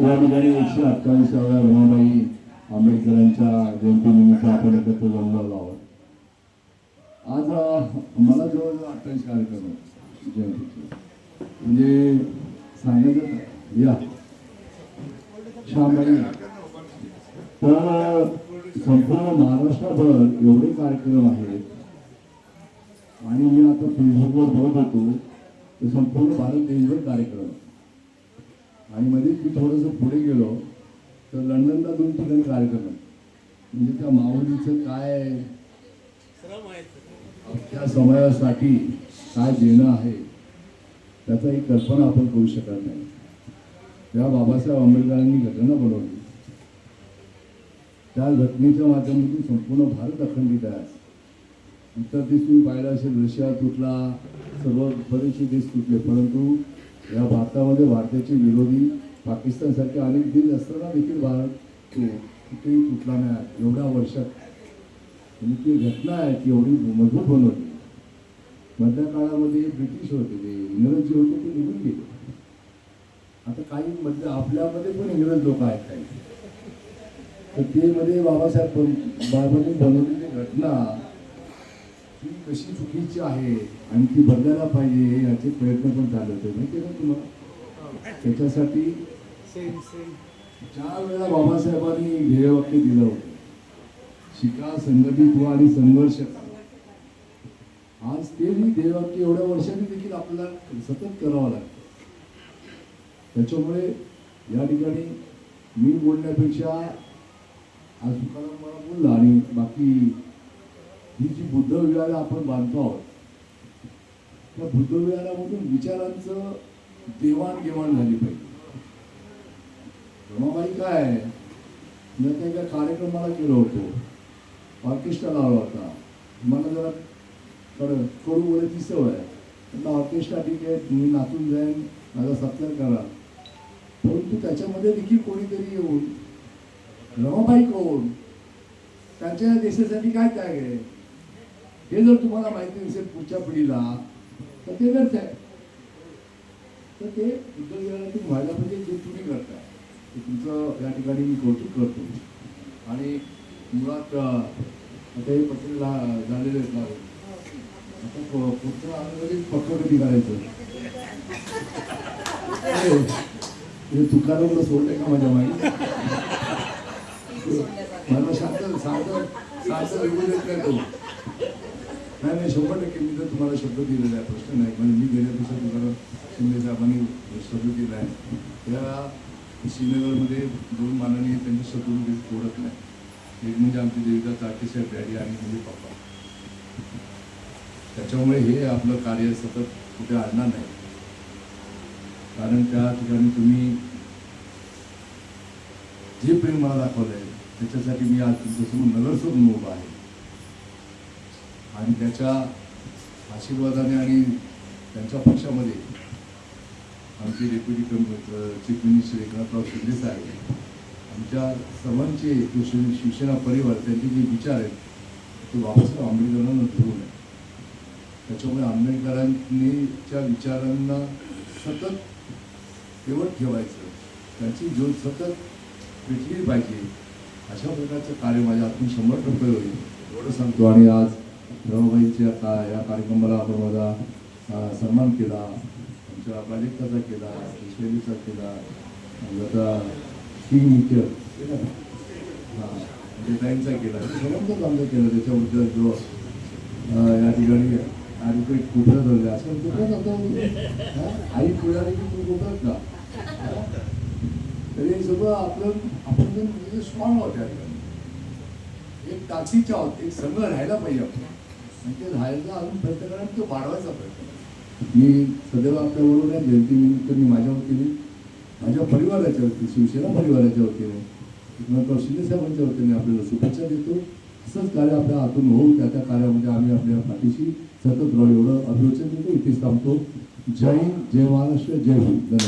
या ठिकाणी एकशे अठ्ठावीसाव्या रमाबाई आंबेडकरांच्या जयंतीनिमित्त आपण एकत्र जमलेलो आहोत. आज मला जवळजवळ अठ्ठावीस कार्यक्रम आहे जयंतीचे. म्हणजे सांगायचं या. श्यामबाई. तर संपूर्ण महाराष्ट्रभर एवढे कार्यक्रम आहेत. आणि मी आता फेसबुकवर बघत होतो संपूर्ण भारत देशभर कार्यक्रम आणि मध्ये मी थोडंसं पुढे गेलो तर लंडनला दोन ठिकाणी कार्यक्रम आहे म्हणजे त्या माऊलीचं काय? त्या समाजासाठी काय देणं आहे त्याचा एक कल्पना आपण करू शकत नाही. त्या बाबासाहेब आंबेडकरांनी घटना बनवली त्या घटनेच्या माध्यमातून संपूर्ण भारत अखंडित आहे. इतर देश तुम्ही पाहिला असेल रशिया तुटला सर्व बरेचसे देश तुटले. परंतु या भारतामध्ये भारताचे विरोधी पाकिस्तानसारखे अनेक देश असताना देखील भारत तो कुठेही तुटला नाही एवढ्या वर्षात आणि ती घटना आहे ती एवढी मजबूत बनवली मधल्या काळामध्ये ब्रिटिश होते ते इंग्रज जे होते ते निघून गेले. आता काही मधल्या आपल्यामध्ये पण इंग्रज लोक आहेत काही. तर ते मध्ये बाबासाहेब बाबांनी बनवलेली घटना ही कशी चुकीची आहे? आणि ती बदलायला पाहिजे याचे प्रयत्न पण चालू होते. माहिती ना तुम्हाला? त्याच्यासाठी ज्या वेळेला बाबासाहेबांनी ध्येयवाक्य दिलं होतं शिका संघटित व्हा आणि संघर्ष आज ते मी ध्येयवाक्य एवढ्या वर्षांनी देखील आपल्याला सतत करावं लागतं. त्याच्यामुळे या ठिकाणी मी बोलण्यापेक्षा आज तुकाराम मला बोलला आणि बाकी ही जी बुद्धविहार आपण बांधतो आहोत त्या बुद्ध विहारामधून विचारांचं देवाणघेवाण झाली पाहिजे. रमाबाई काय? आहे मी आता एका कार्यक्रमाला केलं होतो. ऑर्केस्ट्रा लावला होता. मला जरा कड कडू बोलायची सवय आहे. म्हटलं ऑर्केस्ट्रा ठीक आहे तुम्ही नाचून जाईन माझा सत्कार करा. परंतु त्याच्यामध्ये देखील कोणीतरी येऊन रमाबाई कोण? त्यांच्या देशासाठी काय त्याग आहे? हे जर तुम्हाला माहिती नसेल पुढच्या पिढीला तर ते व्यर्थ आहे. तर ते बुद्धविहारातून व्हायला पाहिजे जे तुम्ही करताय ते तुमचं या ठिकाणी मी कौतुक करतो. आणि मुळात आता हे पत्र झा- झालेले आहेत आता पुढचं आलं पक्क कधी करायचं हे तुकारामला सोडलंय का माझ्या मागे? मला शांत शांत शांत विभू देत नाही नाही नाही शंभर टक्के मी तर तुम्हाला शब्द दिलेला आहे प्रश्न नाही. म्हणजे मी गेल्यापेक्षा तुम्हाला शिंदे साहेबांनी शब्द दिला आहे. त्या श्रीनगरमध्ये दोन माननीय त्यांचे शब्द म्हणजे ओळख नाही. एक म्हणजे आमचे देविका चाटे साहेब डॅडी आणि म्हणजे पप्पा. त्याच्यामुळे हे आपलं कार्य सतत कुठे आणणार नाही. कारण त्या ठिकाणी तुम्ही जे प्रेम मला दाखवलं आहे त्याच्यासाठी मी आज तुमच्यासमोर नगरसेवक उभा आहे. आणि त्याच्या आशीर्वादाने आणि त्यांच्या पक्षामध्ये आमचे deputy chief minister Eknathrao Shinde साहेब आमच्या सर्वांचे जो शिवसेना परिवार त्यांचे जे विचार आहेत ते बाबासाहेब आंबेडकरांना धरून आहे त्याच्यामुळे आंबेडकरांनीच्या विचारांना सतत तेवढ ठेवायचं. त्यांची ज्योत सतत पेटली पाहिजे. अशा प्रकारचं कार्य माझ्या हातून शंभर टक्के होईल. एवढं सांगतो. आणि आज रमाबाईच्या का या कार्यक्रमाला आपण माझा सन्मान केला. आमच्या प्राजक्ताचा केला. शैलीचा केला. आता किंग मित्र ना? हां म्हणजे केला. सर्वांचाच चांगलं केलं त्याच्याबद्दल जो या ठिकाणी आणि काही कुठं धरले? असं कुठं जातो? आई आली की तू कुठं का तरी हे सगळं आपलं आपण जर म्हणजे स्ट्रॉंग होत्या एक ताकदीच्या होत एक संघ राहायला पाहिजे आपण आणि ते राहायला अजून प्रयत्न करा तो वाढवायचा प्रयत्न मी सदैव आपल्याबरोबर आहे. जयंतीनिमित्त मी माझ्या वतीने माझ्या परिवाराच्या वतीने शिवसेना परिवाराच्या वतीने एकनाथराव साहेबांच्या वतीने आपल्याला शुभेच्छा देतो. असंच कार्य आपल्या हातून होऊ त्या त्या कार्यामध्ये आम्ही आपल्या पाठीशी सतत राहू एवढं अभिवचन देतो. इथेच थांबतो. जय हिंद जय महाराष्ट्र जय हिंद.